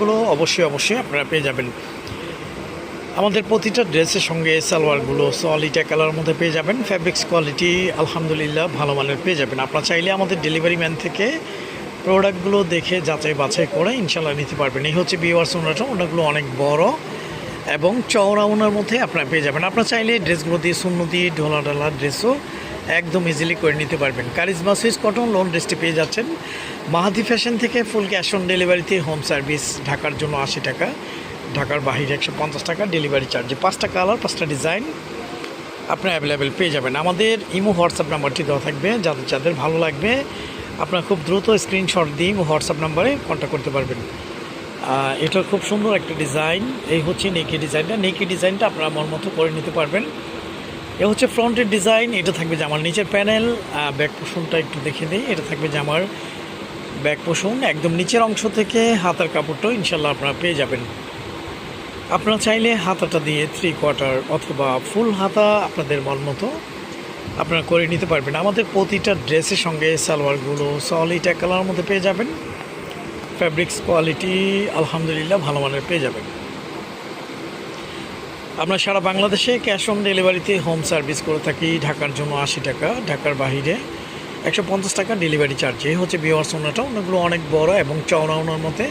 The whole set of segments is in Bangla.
কালেকশনগুলো অবশ্যই অবশ্যই আপনারা পেয়ে যাবেন। আমাদের প্রতিটা ড্রেসের সঙ্গে সালোয়ারগুলো সলিটা কালার মধ্যে পেয়ে যাবেন। ফ্যাব্রিক্স কোয়ালিটি আলহামদুলিল্লাহ ভালো মানের পেয়ে যাবেন। আপনারা চাইলে আমাদের ডেলিভারি ম্যান থেকে প্রোডাক্টগুলো দেখে যাচাই বাছাই করে ইনশাল্লাহ নিতে পারবেন। এই হচ্ছে বিওয়ার্স ওনারটা ওনাগুলো অনেক বড় এবং চওড়া ওনার মধ্যে আপনারা পেয়ে যাবেন। আপনারা চাইলে ড্রেসগুলো দিয়ে শূন্য দিয়ে ঢোলা ঢালা ড্রেসও একদম ইজিলি করে নিতে পারবেন। কারিজমা সুইস কটন লোন ড্রেসটি পেয়ে যাচ্ছেন। মাহাদি ফ্যাশন থেকে ফুল ক্যাশ অন ডেলিভারিতে হোম সার্ভিস ঢাকার জন্য আশি টাকা, ঢাকার বাহিরে একশো পঞ্চাশ টাকা ডেলিভারি চার্জে পাঁচটা কালার পাঁচটা ডিজাইন আপনার অ্যাভেলেবেল পেয়ে যাবেন। আমাদের ইমো, হোয়াটসঅ্যাপ নাম্বারটি দেওয়া থাকবে, যাদের যাদের ভালো লাগবে, আপনার খুব দ্রুত স্ক্রিনশট দিয়ে ইমো, হোয়াটসঅ্যাপ নাম্বারে কন্ট্যাক্ট করতে পারবেন। এটা খুব সুন্দর একটা ডিজাইন এই হচ্ছে নেকি ডিজাইনটা নেকি ডিজাইনটা আপনারা মন মতো করে নিতে পারবেন। এ হচ্ছে ফ্রন্টের ডিজাইন, এটা থাকবে জামার নিচের প্যানেল ব্যাক পোষণটা একটু দেখে দিই। এটা থাকবে জামার ব্যাক পোষণ, একদম নিচের অংশ থেকে হাতার কাপড়টাও ইনশাল্লাহ আপনারা পেয়ে যাবেন। আপনারা চাইলে হাতাটা দিয়ে থ্রি কোয়ার্টার অথবা ফুল হাতা আপনাদের মন মতো আপনারা করে নিতে পারবেন। আমাদের প্রতিটা ড্রেসের সঙ্গে সালোয়ারগুলো সলিড এক কালার মধ্যে পেয়ে যাবেন। ফ্যাব্রিক্স কোয়ালিটি আলহামদুলিল্লাহ, ভালো মানের পেয়ে যাবেন। আমরা সারা বাংলাদেশে ক্যাশ অন ডেলিভারিতে হোম সার্ভিস করে থাকি ঢাকার জন্য আশি টাকা, ঢাকার বাহিরে একশো পঞ্চাশ টাকা ডেলিভারি চার্জ। এই হচ্ছে বিওয়ার্স ওনাটা ওনাগুলো অনেক বড় এবং চওড়া ওনার মধ্যে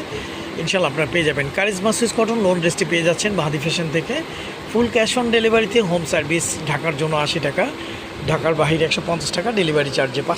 ইনশাল্লাহ আপনারা পেয়ে যাবেন। কারিজমা সুইস কটন লোন ড্রেসটি পেয়ে যাচ্ছেন বাহাদি ফ্যাশন থেকে। ফুল ক্যাশ অন ডেলিভারিতে হোম সার্ভিস ঢাকার জন্য আশি টাকা, ঢাকার বাহিরে একশো পঞ্চাশ টাকা ডেলিভারি চার্জে পাঁচ